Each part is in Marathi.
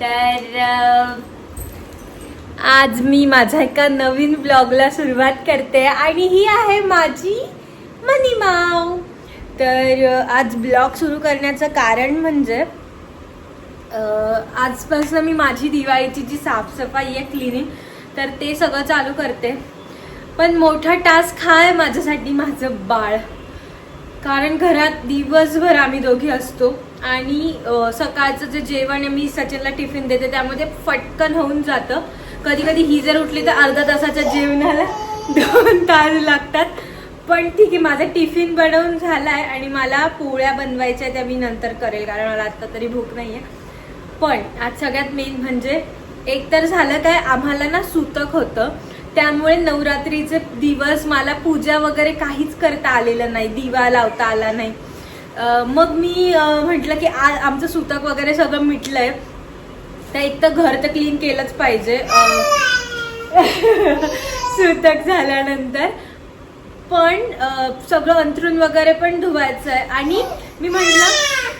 तर आज मी माझ्या एका नवीन ब्लॉगला सुरुवात करते आणि ही आहे माझी मनी माव. तर आज ब्लॉग सुरू करण्याचं कारण म्हणजे आजपासून मी माझी दिवाळीची जी साफसफाई आहे क्लिनिंग तर ते सगळं चालू करते. पण मोठा टास्क हा आहे माझ्यासाठी माझं बाळ. कारण घरात दिवसभर आम्ही दोघी असतो. आणि सकाळचं जे जेवण आहे मी सचिनला टिफिन देते त्यामध्ये फटकन होऊन जातं. कधी कधी ही जर उठली तर अर्धा तासाच्या जेवणाला दोन तास लागतात. पण ठीक आहे माझा टिफिन बनवून झालाय आणि मला पोळ्या बनवायच्या त्या मी नंतर करेल कारण मला आत्ता तरी भूक नाही आहे पण आज सगळ्यात मेन म्हणजे एक तर झालं काय आम्हाला ना सुतक होतं. त्यामुळे नवरात्रीचे दिवस मला पूजा वगैरे काहीच करता आलेलं नाही दिवा लावता आला नाही. मग मी म्हटलं की आज आमचं सुतक वगैरे सगळं मिटलंय. तर एक तर घर तर क्लीन केलंच पाहिजे. सुतक झाल्यानंतर. पण सगळं अंथरून वगैरे पण धुवायचं आहे आणि मी म्हटलं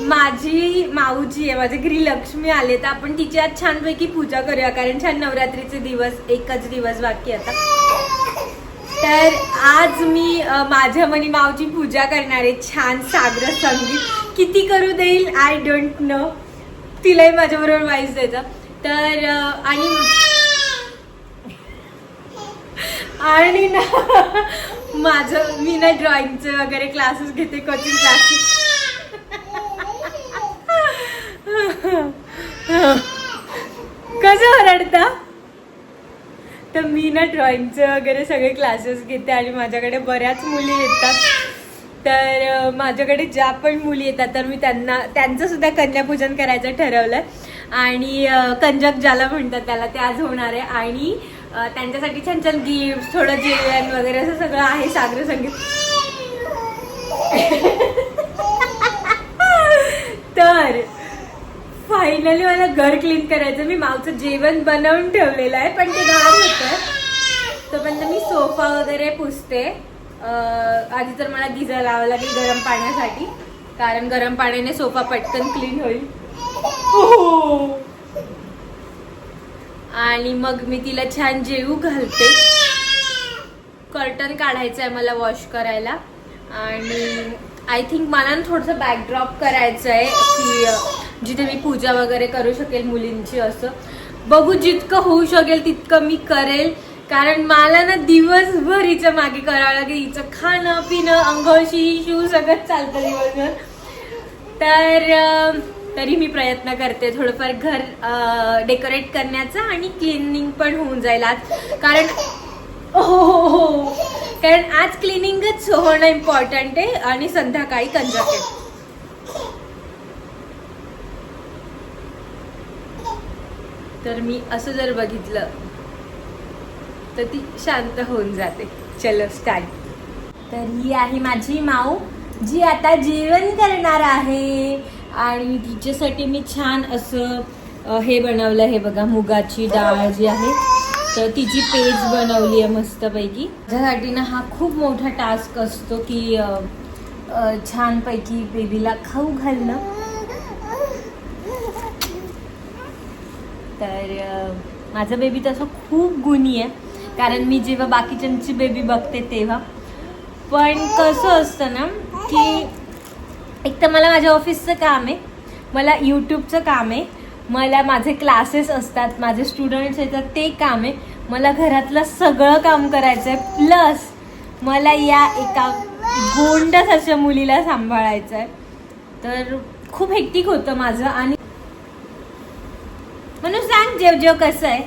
माझी माऊजी आहे माझे घरी लक्ष्मी आले तर आपण तिची आज छानपैकी पूजा करूया कारण छान नवरात्रीचे दिवस एकच दिवस बाकी आता. तर आज मी माझ्या मनी मावची पूजा करणार आहे छान सागर संगीत किती करू देईल? आय डोंट नो तिलाही माझ्याबरोबर वाईस द्यायचा तर आणि आणि ना माझं मी ना ड्रॉइंगचे वगैरे क्लासेस घेते कोचिंग क्लासेस कसं ओरडता? तर मी ना ड्रॉइंगचे वगैरे सगळे क्लासेस घेते आणि माझ्याकडे बऱ्याच मुली येतात. तर माझ्याकडे ज्या पण मुली येतात तर मी त्यांना त्यांचंसुद्धा कन्यापूजन करायचं ठरवलं आणि कंजक ज्याला म्हणतात त्याला ते आज होणार आहे. आणि त्यांच्यासाठी छान छान गिफ्ट थोडं जेवण वगैरे असं सगळं आहे सागर संगीत. तर फायनली मला घर क्लीन करायचं. मी मावचं जेवण बनवून ठेवलेलं आहे पण ते घाण होतं तोपर्यंत मी सोफा वगैरे पुसते. आधी तर मला गिझर लावा लागेल गरम पाण्यासाठी कारण गरम पाण्याने सोफा पटकन क्लीन होईल. आणि मग मी तिला छान जेवू घालते. कर्टन काढायचं आहे मला वॉश करायला. आणि आय थिंक मला ना थोडंसं बॅकड्रॉप करायचं आहे की जिथे मी पूजा वगैरे करू शकेल मुलींची असं. बघू जितकं होऊ शकेल तितकं मी करेल. कारण मला ना दिवसभर हिचं मागे करावं लागेल. हिचं खाणं पिणं अंघोळशी शिव सगळं चालतं दिवसभर. तर तरी मी प्रयत्न करते थोडंफार घर डेकोरेट करण्याचा आणि क्लिनिंग पण होऊन जाईल आज. कारण हो. कारण आज क्लिनिंगच होणं इम्पॉर्टंट आहे आणि संध्याकाळी कंजक तर मी असं जर बघितलं तर ती शांत होऊन जाते. चलो स्टार्ट तर ही आहे माझी माऊ जी आता जेवण करणार आहे. आणि तिच्यासाठी मी छान असं हे बनवलं हे बघा मुगाची डाळ जी आहे. तर तिची पेज बनवली आहे मस्तपैकी. त्यासाठी ना हा खूप मोठा टास्क असतो की छानपैकी बेबीला खाऊ घालणं. तर माझा बेबी तसं खूप गुणी आहे. कारण मी जेव्हा बाकीच्यांची बेबी बघते तेव्हा. पण कसं असतं ना की एक तर मला माझ्या ऑफिसचं काम आहे. मला यूट्यूबचं काम आहे. मला माझे क्लासेस असतात माझे स्टुडंट्स येतात ते काम आहे. मला घरातलं सगळं काम करायचं आहे प्लस मला या एका गोंडस अशा मुलीला सांभाळायचं आहे तर खूप हेक्टिक होतं माझं आणि म्हणून सांग जेव जेव कसं आहे?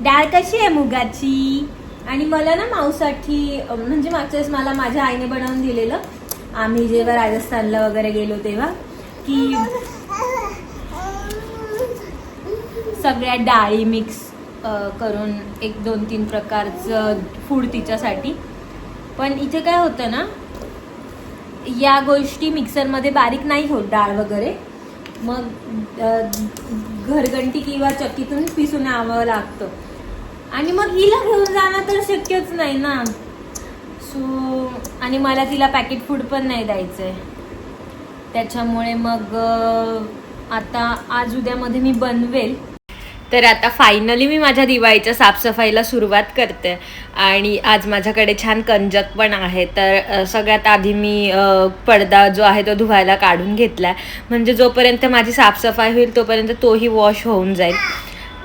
डाळ कशी आहे मुगाची? आणि मला ना माऊसाठी म्हणजे मागच्या वेळेस मला माझ्या आईने बनवून दिलेलं. आम्ही जेव्हा राजस्थानला वगैरे गेलो तेव्हा की सगळ्या डाळी मिक्स करून एक दोन तीन प्रकारचं फूड तिच्यासाठी. पण इथे काय होतं ना या गोष्टी मिक्सरमध्ये बारीक नाही होत डाळ वगैरे. मग घरगंटी घरघंटी किंवा चक्कीतून पिसून यावं लागतं. आणि मग हिला घेऊन जाणं तर शक्यच नाही ना. सो आणि मला तिला पॅकेट फूड पण नाही द्यायचं आहे त्याच्यामुळे मग आता आज उद्यामध्ये मी बनवेल. तर आता फायनली मी माझ्या दिवाळीच्या साफसफाईला सुरुवात करते. आणि आज माझ्याकडे छान कंजक पण आहे. तर सगळ्यात आधी मी पडदा जो आहे तो धुवायला काढून घेतला आहे म्हणजे जोपर्यंत माझी साफसफाई होईल तोपर्यंत तोही वॉश होऊन जाईल.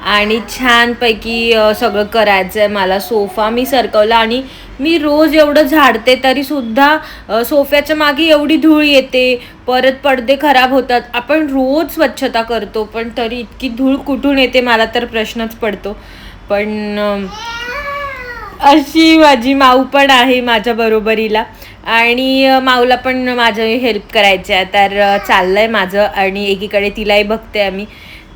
आणि छानपैकी सगळं करायचं आहे मला. सोफा मी सरकवला आणि मी रोज एवढं झाडते तरीसुद्धा सोफ्याच्या मागे एवढी धूळ येते. परत पडदे खराब होतात. आपण रोज स्वच्छता करतो पण तरी इतकी धूळ कुठून येते मला तर प्रश्नच पडतो. पण अशी माझी माऊ पण आहे माझ्या बरोबरीला. आणि माऊला पण माझं हेल्प करायचं आहे. तर चाललं आहे माझं आणि एकीकडे तिलाही बघते आम्ही.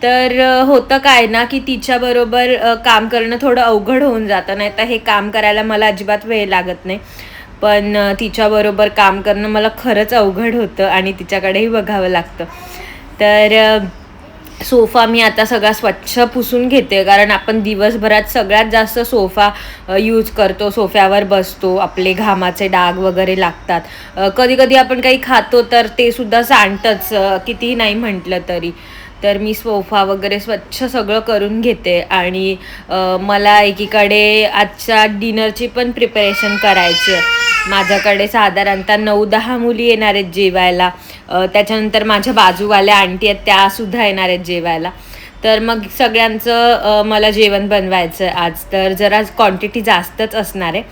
तर होतं काय ना की तिच्याबरोबर काम करणं थोडं अवघड होऊन जातं. नाही तर हे काम करायला मला अजिबात वेळ लागत नाही. पण तिच्याबरोबर काम करणं मला खरंच अवघड होतं आणि तिच्याकडेही बघावं लागतं. तर सोफा मी आता सगळा स्वच्छ पुसून घेते. कारण आपण दिवसभरात सगळ्यात जास्त सोफा यूज करतो. सोफ्यावर बसतो. आपले घामाचे डाग वगैरे लागतात. कधी कधी आपण काही खातो तर ते सुद्धा सांडतंच. कितीही नाही म्हटलं तरी. तर मी सोफा वगैरे स्वच्छ सगळं करून घेते आणि मला एकीकडे आजच्या डिनरची पण प्रिपरेशन करायची आहे. माझ्याकडे साधारणतः नऊ दहा मुली येणार आहेत जेवायला. त्याच्यानंतर माझ्या बाजूवाल्या आंटी आहेत त्यासुद्धा येणार आहेत जेवायला. तर मग सगळ्यांचं मला जेवण बनवायचं आहे आज. तर जरा क्वांटिटी जास्तच असणार आहे.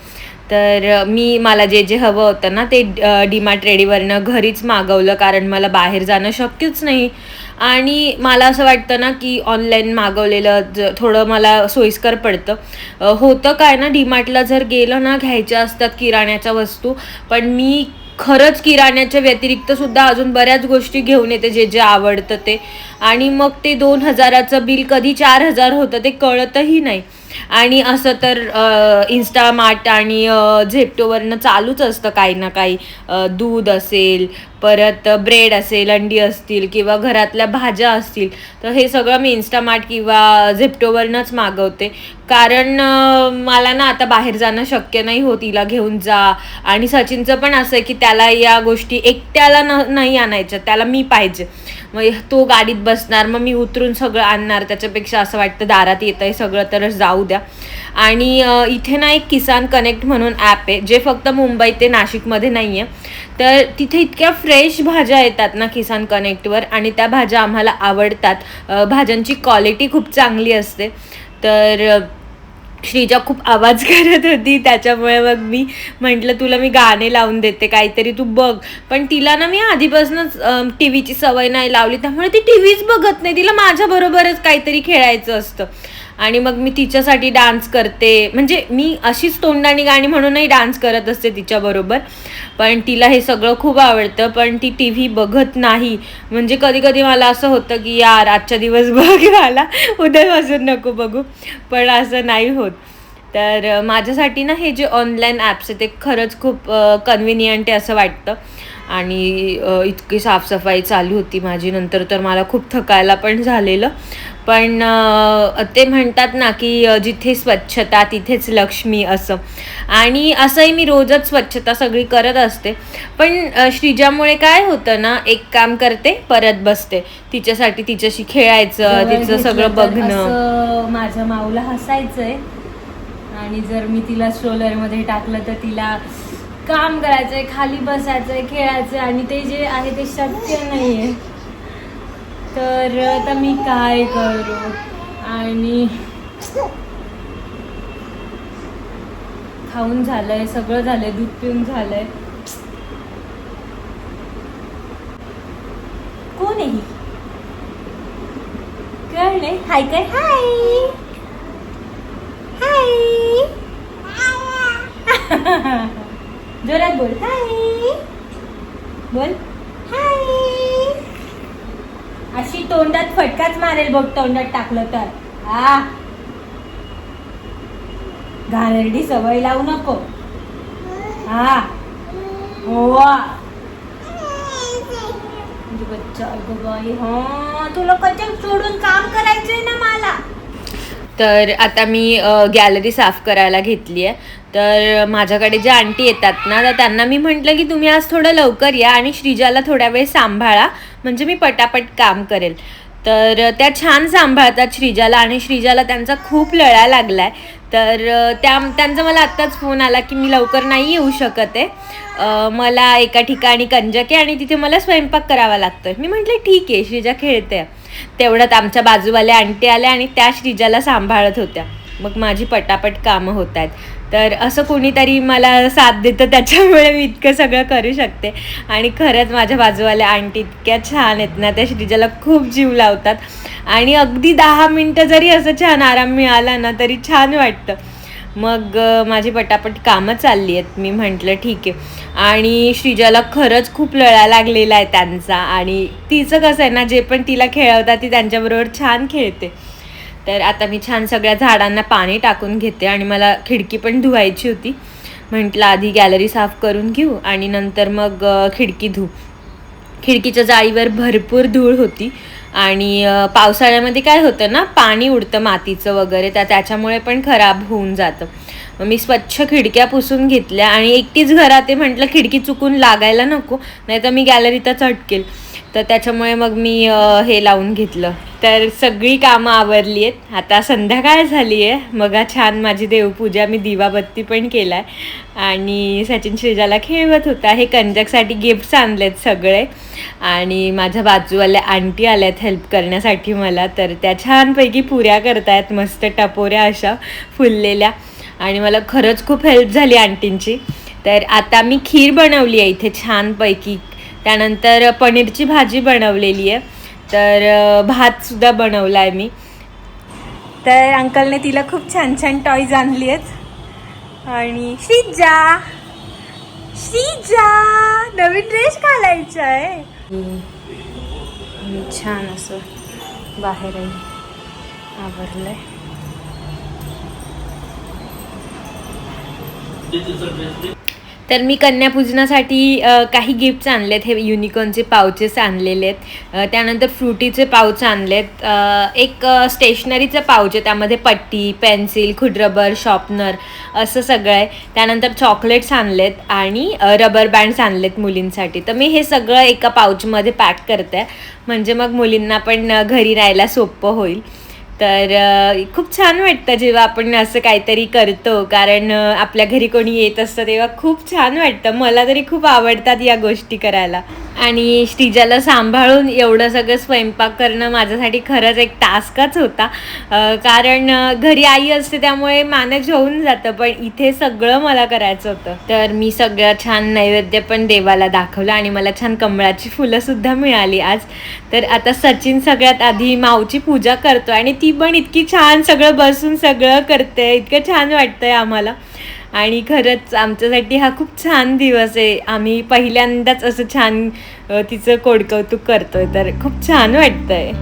तर मी मला जे जे हवं होतं ना ते डीमार्ट रेडीवरनं घरीच मागवलं कारण मला बाहेर जाणं शक्यच नाही. आणि मला असं वाटतं ना की ऑनलाईन मागवलेलं ज थोडं मला सोयीस्कर पडतं. होतं काय ना डीमार्टला जर गेलं ना घ्यायच्या असतात किराण्याच्या वस्तू पण मी खरंच किराण्याच्या व्यतिरिक्त सुद्धा अजून बऱ्याच गोष्टी घेऊन येते जे जे आवडतं ते. आणि मग ते दोन हजाराचं बिल कधी चार हजार होतं ते कळतही नाही. आणि असं तर इन्स्टामार्ट आणि झेप्टोवरनं चालूच असतं काही ना काही. दूध असेल परत ब्रेड असेल अंडी असतील किंवा घरातल्या भाज्या असतील तर हे सगळं मी इन्स्टामार्ट किंवा झेप्टोवरनंच मागवते. कारण मला ना आता बाहेर जाणं शक्य नाही होत तिला घेऊन जा. आणि सचिनचं पण असं आहे की त्याला या गोष्टी एकट्याला न नाही आणायच्या त्याला मी पाहिजे. मग तो गाडीत बसणार मग मी उतरून सगळं आणणार त्याच्यापेक्षा असं वाटतं दारात येत आहे सगळं तर जाऊ द्या. आणि इथे ना एक किसान कनेक्ट म्हणून ॲप आहे जे फक्त मुंबई ते नाशिकमध्ये नाही आहे तर तिथे इतक्या फ्रेश भाज्या येतात ना किसान कनेक्टवर आणि त्या भाज्या आम्हाला आवडतात. भाज्यांची क्वालिटी खूप चांगली असते. तर श्रीजा खूप आवाज करत होती. त्याच्यामुळे मग मी म्हटलं तुला मी गाणे लावून देते काहीतरी तू बघ. पण तिला ना मी आधीपासूनच टी व्हीची सवय नाही लावली. त्यामुळे ती टी व्हीच बघत नाही. तिला माझ्याबरोबरच काहीतरी खेळायचं असतं. आणि मग मी तिच्यासाठी डान्स करते. म्हणजे मी अशीच तोंडाने गाणी म्हणूनही डान्स करत असते तिच्याबरोबर पण तिला हे सगळं खूप आवडतं. पण ती टी व्ही बघत नाही. म्हणजे कधी कधी मला असं होतं की यार आजच्या दिवस बघ मला. उद्यापासून नको बघू. पण असं नाही होत. तर माझ्यासाठी ना हे जे ऑनलाईन ॲप्स आहे ते खरंच खूप कन्व्हिनियंट आहे असं वाटतं. आणि इतकी साफसफाई चालू होती माझी. नंतर तर मला खूप थकायला पण झालेलं. पण ते म्हणतात ना की जिथे स्वच्छता तिथेच लक्ष्मी असं. आणि असंही मी रोजच स्वच्छता सगळी करत असते. पण श्रीजामुळे काय होतं ना एक काम करते परत बसते. तिच्यासाठी तिच्याशी खेळायचं तिचं सगळं बघणं. माझ्या माऊला हसायचंय. आणि जर मी तिला स्ट्रोलरमध्ये टाकलं तर तिला काम करायचंय खाली बसायचंय खेळायचंय आणि ते जे आहे ते शक्य नाहीये. तर आता मी काय करू? आणि खाऊन झालंय सगळं झालंय दूध पिऊन झालंय. कोण आहे कळले नाही हाय काय? हाय. हाय. जोरात बोल. हाय. बोल. हाय. अशी तोंडात फटकाच मारेल बघ तोंडात टाकलं तर. आ. घाणेरडी सवय लावू नको. हा हो तुला कचक सोडून काम करायचंय ना मला. तर आता मी गॅलरी साफ करायला घेतली आहे तर माझ्याकडे ज्या आंटी येतात ना तर त्यांना मी म्हटलं की तुम्ही आज थोडं लवकर या आणि श्रीजाला थोड्या वेळ सांभाळा. म्हणजे मी पटापट काम करेल. तर त्या छान सांभाळतात श्रीजाला आणि श्रीजाला त्यांचा खूप लळा लागला आहे तर त्या त्यांचा मला आत्ताच फोन आला की मी लवकर नाही येऊ शकत आहे. मला एका ठिकाणी कंजक आहे आणि तिथे मला स्वयंपाक करावा लागतो मी म्हटलं ठीक आहे श्रीजा खेळते. तेवढ्यात आमच्या बाजूवाल्या आंटी आल्या आणि त्या श्रीजाला सांभाळत होत्या. मग माझी पटापट कामं होत आहेत. तर असं कोणीतरी मला साथ देतं त्याच्यामुळे मी इतकं सगळं करू शकते. आणि खरंच माझ्या बाजूवाल्या आंटी इतक्या छान आहेत ना त्या श्रीजाला खूप जीव लावतात. आणि अगदी दहा मिनटं जरी असं छान आराम मिळाला ना तरी छान वाटतं. मग माझी पटापट कामं चालली आहेत मी म्हटलं ठीक आहे. आणि श्रीजाला खरंच खूप लळा लागलेला आहे त्यांचा. आणि तिचं कसं आहे ना जे पण तिला खेळवतात ती त्यांच्याबरोबर छान खेळते. तर आता मी छान सगळ्या झाडांना पाणी टाकून घेते आणि मला खिडकी पण धुवायची होती. म्हटलं आधी गॅलरी साफ करून घेऊ आणि नंतर मग खिडकी धुऊ खिडकीच्या जाळीवर भरपूर धूळ होती आणि पावसाळ्यामध्ये काय होतं ना पाणी उडतं मातीचं वगैरे त्या त्याच्यामुळे पण खराब होऊन जातं. मी स्वच्छ खिडक्या पुसून घेतल्या आणि एकटीच घरात आहे म्हटलं खिडकी चुकून लागायला नको नाही तर मी गॅलरीतच अटकेल तर त्याच्यामुळे मग मी हे लावून घेतलं. तर सगळी कामं आवरली आहेत. आता संध्याकाळ झाली आहे. मग छान माझी देवपूजा मी दिवाबत्ती पण केला आहे आणि सचिन श्रीजाला खेळवत होता. हे कंजकसाठी गिफ्ट्स आणलेत सगळे. आणि माझ्या बाजूवाल्या आंटी आल्यात हेल्प करण्यासाठी मला. तर त्या छानपैकी पुऱ्या करतायत. मस्त टपोऱ्या अशा फुललेल्या. आणि मला खरंच खूप हेल्प झाली आंटींची. तर आता मी खीर बनवली आहे इथे छानपैकी. त्यानंतर पनीरची भाजी बनवलेली आहे. तर भातसुद्धा बनवला आहे मी. तर अंकलने तिला खूप छान छान टॉईज आणली आहेत. आणि श्रीजा! श्रीजा! नवीन ड्रेस घालायचा आहे. छान असं बाहेरही आवरलंय. तर मी कन्यापूजनासाठी काही गिफ्ट्स आणलेत. हे युनिकॉर्नचे पाउचेस आणलेले आहेत त्यानंतर फ्रुटीचे पाऊच आणलेत. एक स्टेशनरीचं पाऊच आहे. त्यामध्ये पट्टी पेन्सिल खुडरबर शॉपनर असं सगळं आहे. त्यानंतर चॉकलेट्स आणलेत आणि रबर बँड्स आणलेत मुलींसाठी. तर मी हे सगळं एका पाऊचमध्ये पॅक करते. म्हणजे मग मुलींना पण घरी राहायला सोपं होईल. तर खूप छान वाटतं जेव्हा आपण असं काहीतरी करतो. कारण आपल्या घरी कोणी येत असतं तेव्हा खूप छान वाटतं. मला तरी खूप आवडतात या गोष्टी करायला. आणि श्रीजाला सांभाळून एवढं सगळं स्वयंपाक करणं माझ्यासाठी खरंच एक टास्कच होता. कारण घरी आई असते त्यामुळे मॅनेज होऊन जातं. पण इथे सगळं मला करायचं होतं. तर मी सगळं छान नैवेद्य पण देवाला दाखवलं आणि मला छान कमळाची फुलंसुद्धा मिळाली आज. तर आता सचिन सगळ्यात आधी माऊची पूजा करतो आणि ती ती पण इतकी छान सगळं बसून सगळं करते इतकं छान वाटतंय आम्हाला आणि खरंच आमच्यासाठी हा खूप छान दिवस आहे आम्ही पहिल्यांदाच असं छान तिचं कोडकौतुक करतोय तर खूप छान वाटतंय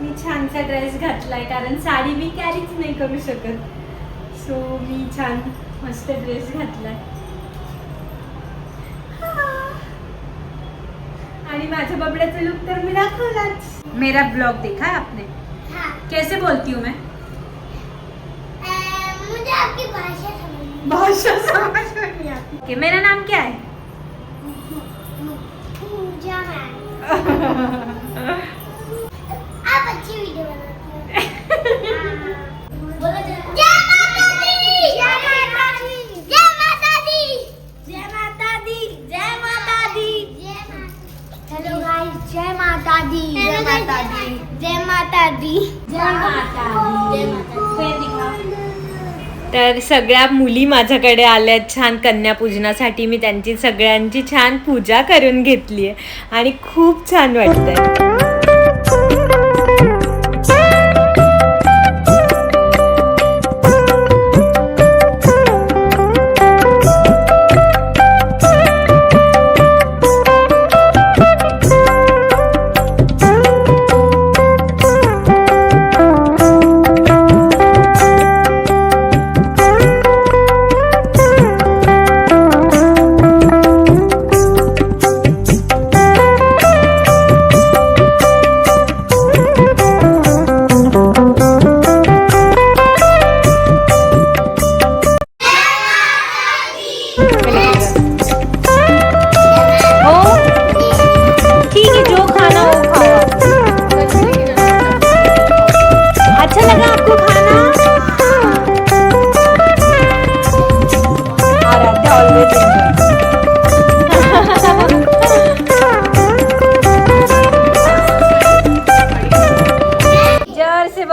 मी छानसा ड्रेस घातलाय कारण साडी मी कॅरीच नाही करू शकत. सो मी छान मस्त ड्रेस घातलाय. आणि माझ्या बबड्याचा लुक तर मी दाखवलाच. मेरा ब्लॉग देखा है आपने? हाँ. कैसे बोलती हूँ मैं? मुझे आपकी भाषा समझ भाषा समझ में नहीं आती। Okay, मेरा नाम क्या है? पूजा जय माता दी जय माता दी जय माता दी जय माता दी जय माता दी हेलो गाइस जय माता दी जय माता दी जय माता दी जय माता दी जय माता दी तर सगळ्या मुली माझ्याकडे आल्यात छान कन्यापूजनासाठी मी त्यांची सगळ्यांची छान पूजा करून घेतली आहे आणि खूप छान वाटतंय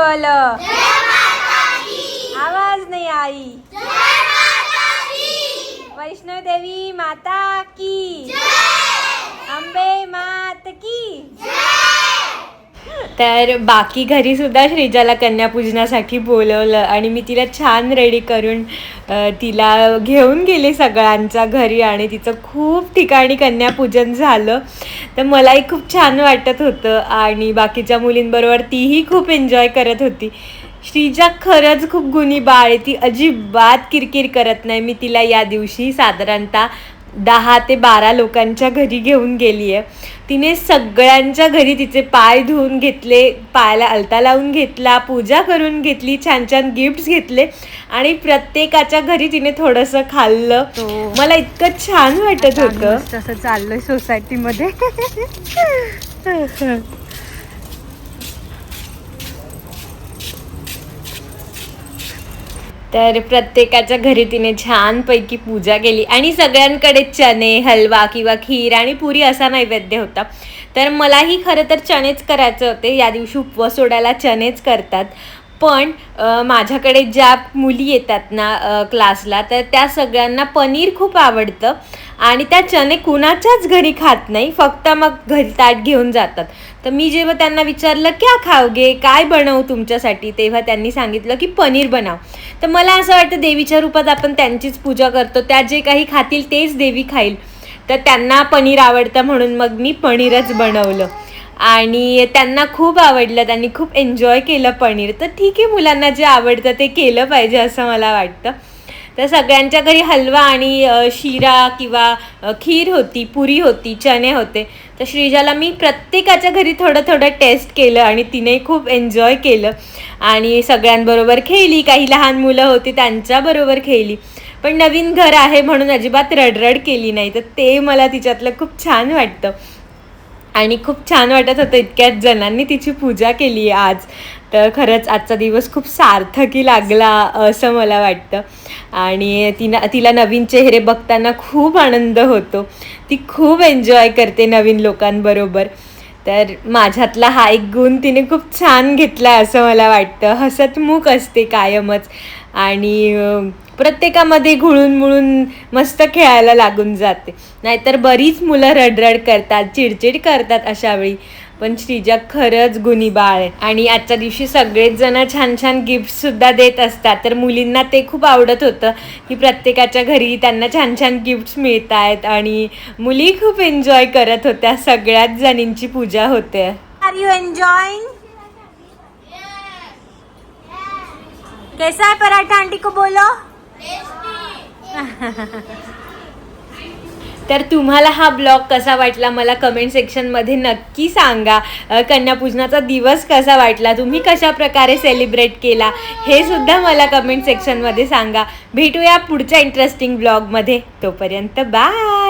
बोलो। आवाज नहीं आई। वैष्णव देवी माता की। अंबे मात की। तर बाकी घरीसुद्धा श्रीजाला कन्यापूजनासाठी बोलवलं आणि मी तिला छान रेडी करून तिला घेऊन गेले सगळ्यांच्या घरी आणि तिचं खूप ठिकाणी कन्यापूजन झालं. तर मलाही खूप छान वाटत होतं आणि बाकीच्या मुलींबरोबर तीही खूप एन्जॉय करत होती. श्रीजा खरंच खूप गुणी बाळ आहे. ती अजिबात किरकिर करत नाही. मी तिला या दिवशी साधारणतः दहा ते बारा लोकांच्या घरी घेऊन गेली आहे तिने सगळ्यांच्या घरी तिचे पाय धुवून घेतले पायाला अलता लावून घेतला पूजा करून घेतली छान छान गिफ्ट्स घेतले आणि प्रत्येकाच्या घरी तिने थोडंसं खाल्लं. हो. मला इतकं छान वाटत होतं. तसं चाललंय सोसायटीमध्ये तर प्रत्येकाच्या घरी तिने छानपैकी पूजा केली. आणि सगळ्यांकडे चणे हलवा किंवा खीर आणि पुरी असा नैवेद्य होता. तर मलाही खरं तर चणेच करायचे होते. या दिवशी उपवास सोडायला चणेच करतात. पण माझ्याकडे ज्या मुली येतात ना क्लासला तर त्या सगळ्यांना पनीर खूप आवडतं आणि त्या चणे कुणाच्याच घरी खात नाही फक्त मग घरी ताट घेऊन जातात. तर मी जेव्हा त्यांना विचारलं क्या खावगे काय बनवू तुमच्यासाठी? तेव्हा त्यांनी सांगितलं की पनीर बनाव तर मला असं वाटतं देवीच्या रूपात आपण त्यांचीच पूजा करतो त्या जे काही खातील तेच देवी खाईल. तर त्यांना पनीर आवडतं म्हणून मग मी पनीरच बनवलं. आणि त्यांना खूप आवडलं त्यांनी खूप एन्जॉय केलं पनीर. तर ठीक आहे मुलांना जे आवडतं ते केलं पाहिजे असं मला वाटतं. तर सगळ्यांच्या घरी हलवा आणि शिरा किंवा खीर होती पुरी होती चणे होते. तर श्रीजाला मी प्रत्येकाच्या घरी थोडं थोडं टेस्ट केलं आणि तिने खूप एन्जॉय केलं. आणि सगळ्यांबरोबर खेळली काही लहान मुलं होती त्यांच्याबरोबर खेळली. पण नवीन घर आहे म्हणून अजिबात रडरड केली नाही. तर ते मला तिच्यातलं खूप छान वाटतं. आणि खूप छान वाटत होतं इतक्याच जणांनी तिची पूजा केली आहे आज. तर खरंच आजचा दिवस खूप सार्थकी लागला असं मला वाटतं. आणि तिनं तिला नवीन चेहरे बघताना खूप आनंद होतो. ती खूप एन्जॉय करते नवीन लोकांबरोबर. तर माझ्यातला हा एक गुण तिने खूप छान घेतला आहे असं मला वाटतं. हसतमुख असते कायमच. आणि प्रत्येकामध्ये घुळून मुळून मस्त खेळायला लागून जाते. नाहीतर बरीच मुलं रडरड करतात चिडचिड करतात अशावेळी पण श्रीजा खरंच गुणी बाळ आहे. आणि आजच्या दिवशी सगळेच जण छान छान गिफ्टसुद्धा देत असतात. तर मुलींना ते खूप आवडत होतं की प्रत्येकाच्या घरी त्यांना छान छान गिफ्ट्स मिळत आहेत आणि मुली खूप एन्जॉय करत होत्या. सगळ्याच जणींची पूजा होते. आर यू एन्जॉईंग कैसा है पराठा आंटी को बोलो? तर तुम्हाला हा ब्लॉग कसा वाटला मला कमेंट सेक्शनमध्ये नक्की सांगा. कन्यापूजनाचा दिवस कसा वाटला? तुम्ही कशा प्रकारे सेलिब्रेट केला? हे सुद्धा मला कमेंट सेक्शनमध्ये सांगा. भेटूया पुढच्या इंटरेस्टिंग ब्लॉगमध्ये तोपर्यंत बाय